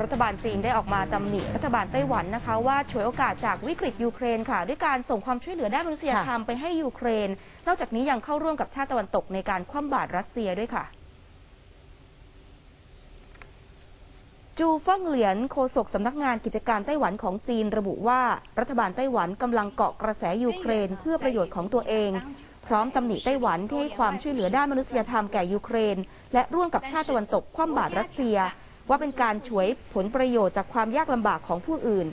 รัฐบาลจีนได้ออกมาตำหนิรัฐบาลไต้หวันนะคะ ว่าฉวยโอกาสจากวิกฤตยูเครนค่ะ ด้วยการส่งความช่วยเหลือด้านมนุษยธรรมไปให้ยูเครน นอกจากนี้ยังเข้าร่วมกับชาติตะวันตกในการคว่ำบาตรรัสเซียด้วยค่ะจูเฟิงเหลียนโฆษกสำนักงานกิจการไต้หวันของจีนระบุว่ารัฐบาลไต้หวันกำลังเกาะกระแสยูเครนเพื่อประโยชน์ของตัวเอง พร้อมตำหนิไต้หวันที่ให้ความช่วยเหลือด้านมนุษยธรรมแก่ยูเครน และร่วมกับชาติตะวันตกคว่ำบาตรรัสเซีย ว่าเป็นการฉวยผลประโยชน์จากความยากลำบากของผู้อื่น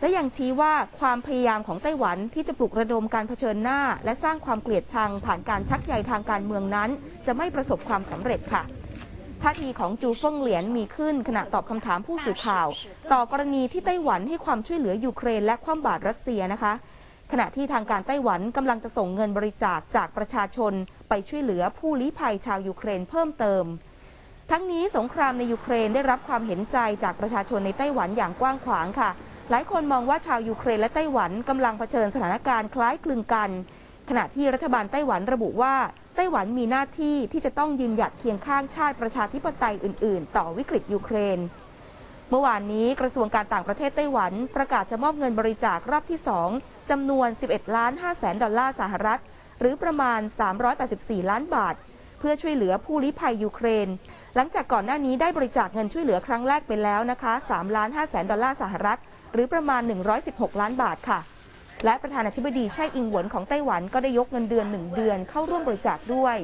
และยังชี้ว่าความพยายามของไต้หวันที่จะปลุกระดมการเผชิญหน้า และสร้างความเกลียดชังผ่านการชักใยทางการเมืองนั้น จะไม่ประสบความสำเร็จค่ะท่าทีของจูเฟิงเหลียนมีขึ้นขณะตอบคำถามผู้สื่อข่าว ต่อกรณีที่ไต้หวันให้ความช่วยเหลือยูเครนและคว่ำบาตรรัสเซียนะคะ ขณะที่ทางการไต้หวันกำลังจะส่งเงินบริจาคจากประชาชน ไปช่วยเหลือผู้ลี้ภัยชาวยูเครนเพิ่มเติม ทั้งนี้สงครามในยูเครนได้รับความเห็นใจจากประชาชนในไต้หวันอย่างกว้างขวางค่ะ หลายคนมองว่าชาวยูเครนและไต้หวันกำลังเผชิญสถานการณ์คล้ายคลึงกัน ขณะที่รัฐบาลไต้หวันระบุว่าไต้หวันมีหน้าที่ที่จะต้องยืนหยัดเคียงข้างชาติประชาธิปไตยอื่น ๆ ต่อวิกฤตยูเครน เมื่อวานนี้กระทรวงการต่างประเทศไต้หวันประกาศจะมอบเงินบริจาครอบที่ 2จำนวน 11 ล้าน5แสนดอลลาร์สหรัฐ หรือประมาณ 384 ล้านบาท เพื่อช่วยเหลือผู้ลี้ภัยยูเครน หลังจากก่อนหน้านี้ได้บริจาคเงินช่วยเหลือครั้งแรกไปแล้วนะคะ3ล้าน5แสนดอลลาร์สหรัฐ หรือประมาณ 116 ล้านบาทค่ะ และประธานาธิบดีไช่อิงหวนของไต้หวันก็ได้ยกเงินเดือน 1 เดือนเข้าร่วมบริจาคด้วย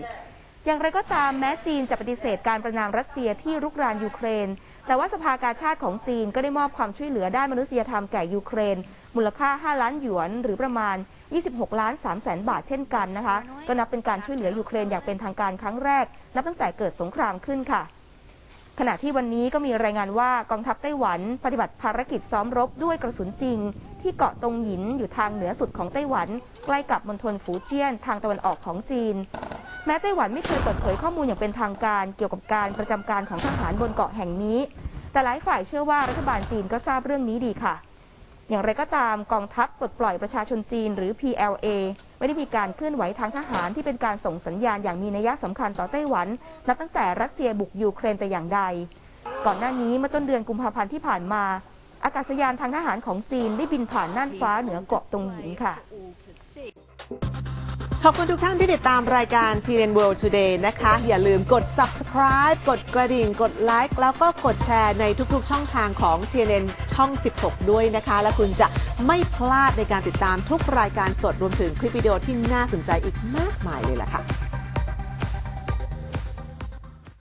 อย่างไรก็ตามแม้จีนจะปฏิเสธการประนามรัสเซียที่รุกรานยูเครน แต่ว่าสภากาชาติของจีนก็ได้มอบความช่วยเหลือด้านมนุษยธรรมแก่ยูเครน มูลค่า 5 ล้านหยวน หรือประมาณ 26 ล้าน3แสนบาทเช่นกันนะคะ ก็นับเป็นการช่วยเหลือยูเครนอย่างเป็นทางการครั้งแรก นับตั้งแต่เกิดสงครามขึ้นค่ะขณะที่วันนี้ก็มีรายงานว่ากองทัพไต้หวัน ปฏิบัติภารกิจซ้อมรบด้วยกระสุนจริง ที่เกาะตรงหยินอยู่ทางเหนือสุดของไต้หวัน ใกล้กับมณฑลฝูเจี้ยนทางตะวันออกของจีน แม้ไต้หวันไม่เคยเปิดเผยข้อมูลอย่างเป็นทางการเกี่ยวกับการประจำการของทหารบนเกาะแห่งนี้ แต่หลายฝ่ายเชื่อว่ารัฐบาลจีนก็ทราบเรื่องนี้ดีค่ะ อย่างไรก็ตามกองทัพปลดปล่อยประชาชนจีนหรือ PLA ไม่ได้มีการเคลื่อนไหวทางทหารที่เป็นการส่งสัญญาณอย่างมีนัยสำคัญต่อไต้หวัน นับตั้งแต่รัสเซียบุกยูเครนแต่อย่างใด ก่อนหน้านี้เมื่อต้นเดือนกุมภาพันธ์ที่ผ่านมา อากาศยานทางทหารของจีนได้บินผ่านน่านฟ้าเหนือเกาะตงหยินค่ะ ขอบคุณทุกท่านที่ติดตามรายการ TNN World Today นะคะ อย่าลืมกด subscribe กดกระดิ่ง กดไลค์แล้วก็กดแชร์ในทุกๆ ช่องทางของ TNN ช่อง 16 ด้วยนะคะ และคุณจะไม่พลาดในการติดตามทุกรายการสดรวมถึงคลิปวิดีโอที่น่าสนใจอีกมากมายเลยล่ะค่ะ